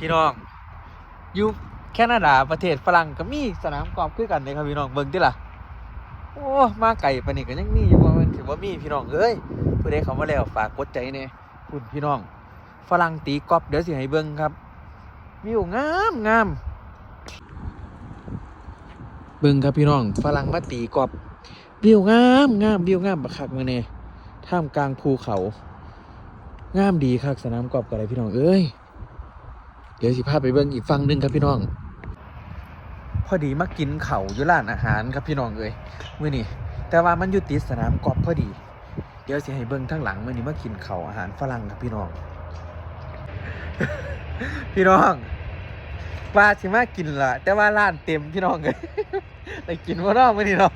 พี่น้องอยู่แคนาดาประเทศฝรั่งก็มีสนามกอล์ฟคือกันเลยครับพี่น้องเบิ่งติล่ะโอ้มาไก่ปนนี้ก็ยังมีอยู่ว่ามันถือว่ามีพี่น้องเอ้ยผู้ใดเขามาแล้วฝากกดใจแน่คุณพี่น้อง ฝรั่งตีกอล์ฟเดี๋ยวสิให้เบิ่งครับวิวงามงามเบิ่งครับพี่น้องฝรั่งมาตีกอล์ฟวิวงามงามวิวงามบักคักมื้อนี้ท่ามกลางภูเขา งามดีครับสนามกอล์ฟก็ได้พี่น้องเอ้ย เดี๋ยวสิพาไปเบิ่งอีกฝั่งหนึงครับพี่น้อง พอดีมากินเขาอยู่ร้านอาหารครับพี่น้องเอ้ยมื้อนี้แต่ว่ามันอยู่ติดสนามกอล์ฟพอดี เดี๋ยวสิให้เบิ่งทั้งหลังมื้อนี้มากินเขาอาหารฝรั่งครับพี่น้อง พี่น้องว่าสิมากินละแต่ว่าร้านเต็มพี่น้องเลยได้กินว่าน้องมื้อนี้เนาะ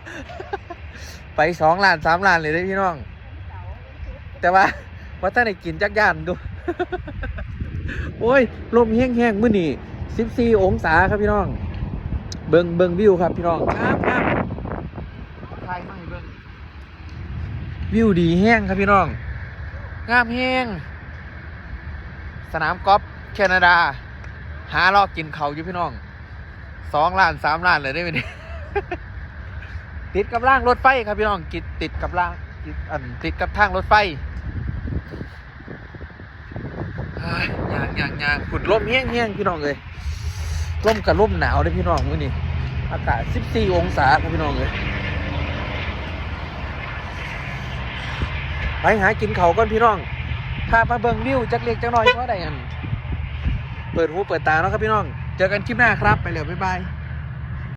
ไปสองร้านสามร้านเลยเด้พี่น้อง แต่ว่าว่าถ้าได้กินจักย่านดู โอ้ย ลมแห้งๆมื้อนี้14 องศาครับพี่น้อง เบิงเบิงวิวครับพี่น้องครับครับถ่ายมาให้เบิงวิวดีแห้งครับพี่น้อง งามแห้ง สนามกอล์ฟแคนาดา หาลอกกินเขาอยู่พี่น้องสองล้านสามล้านเลยได้ไหมเนี่ยติดกับร่างรถไฟครับพี่น้องกิดติดกับร่างติดอันติดกับทางรถไฟ ยยางยางยางขุดร่มแห้งแห้งพี่น้องเลยลมกับลมหนาวเลยพี่น้องมื้อนี้อากาศ 14 องศาครับพี่น้องเลยไปหากินเขาก่อนพี่น้องพามาเบิ่งวิวจักเล็กจักน้อยเพราะใดอันเปิดหูเปิดตาเนาะครับพี่น้อง เจอกันคลิปหน้าครับ ไปเลยบ๊ายบาย